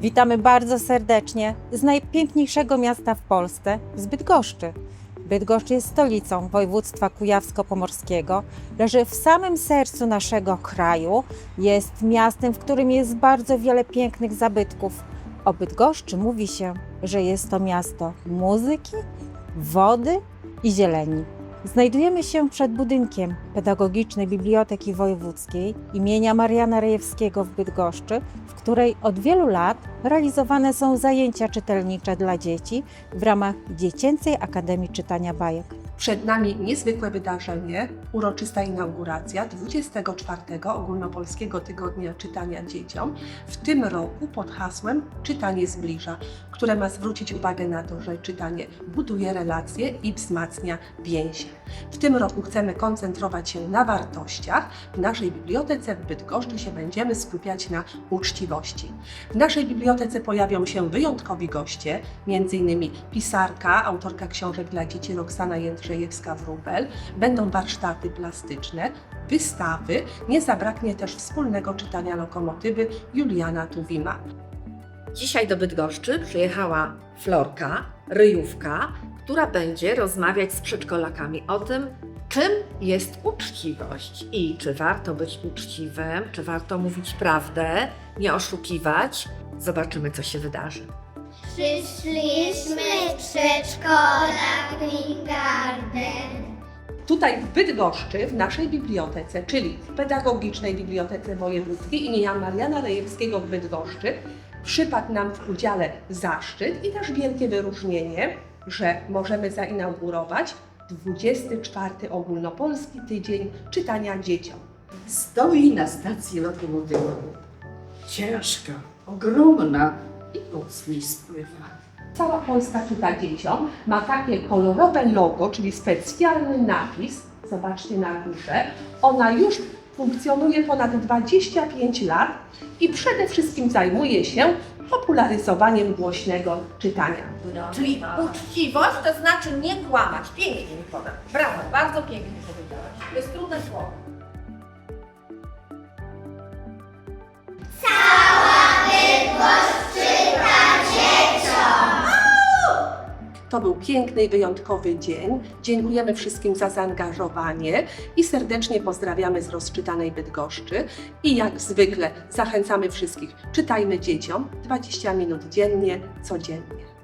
Witamy bardzo serdecznie z najpiękniejszego miasta w Polsce, z Bydgoszczy. Bydgoszcz jest stolicą województwa kujawsko-pomorskiego, leży w samym sercu naszego kraju, jest miastem, w którym jest bardzo wiele pięknych zabytków. O Bydgoszczy mówi się, że jest to miasto muzyki, wody i zieleni. Znajdujemy się przed budynkiem Pedagogicznej Biblioteki Wojewódzkiej imienia Mariana Rejewskiego w Bydgoszczy, w której od wielu lat realizowane są zajęcia czytelnicze dla dzieci w ramach Dziecięcej Akademii Czytania Bajek. Przed nami niezwykłe wydarzenie, uroczysta inauguracja 24 Ogólnopolskiego Tygodnia Czytania Dzieciom, w tym roku pod hasłem Czytanie zbliża, które ma zwrócić uwagę na to, że czytanie buduje relacje i wzmacnia więzi. W tym roku chcemy koncentrować się na wartościach. W naszej bibliotece w Bydgoszczy się będziemy skupiać na uczciwości. W naszej bibliotece pojawią się wyjątkowi goście, m.in. pisarka, autorka książek dla dzieci Roxana Jędrzejewska-Wróbel, będą warsztaty plastyczne, wystawy, nie zabraknie też wspólnego czytania lokomotywy Juliana Tuwima. Dzisiaj do Bydgoszczy przyjechała Florka, ryjówka, która będzie rozmawiać z przedszkolakami o tym, czym jest uczciwość i czy warto być uczciwym, czy warto mówić prawdę, nie oszukiwać. Zobaczymy, co się wydarzy. Przyszliśmy z przedszkola Kindergarten. Tutaj w Bydgoszczy, w naszej bibliotece, czyli w Pedagogicznej Bibliotece Wojewódzkiej imienia Mariana Rejewskiego w Bydgoszczy, przypadł nam w udziale zaszczyt i też wielkie wyróżnienie, że możemy zainaugurować 24 Ogólnopolski Tydzień Czytania Dzieciom. Stoi na stacji lokomotywowej. Ciężka, ogromna i mocno spływa. Cała Polska czyta dzieciom ma takie kolorowe logo, czyli specjalny napis. Zobaczcie na górze. Ona już funkcjonuje ponad 25 lat i przede wszystkim zajmuje się popularyzowaniem głośnego czytania. Czyli uczciwość to znaczy nie kłamać. Pięknie mi podał. Brawo, bardzo pięknie powiedziałaś. To jest trudne słowo. To był piękny i wyjątkowy dzień. Dziękujemy wszystkim za zaangażowanie i serdecznie pozdrawiamy z rozczytanej Bydgoszczy. I jak zwykle zachęcamy wszystkich, czytajmy dzieciom 20 minut dziennie, codziennie.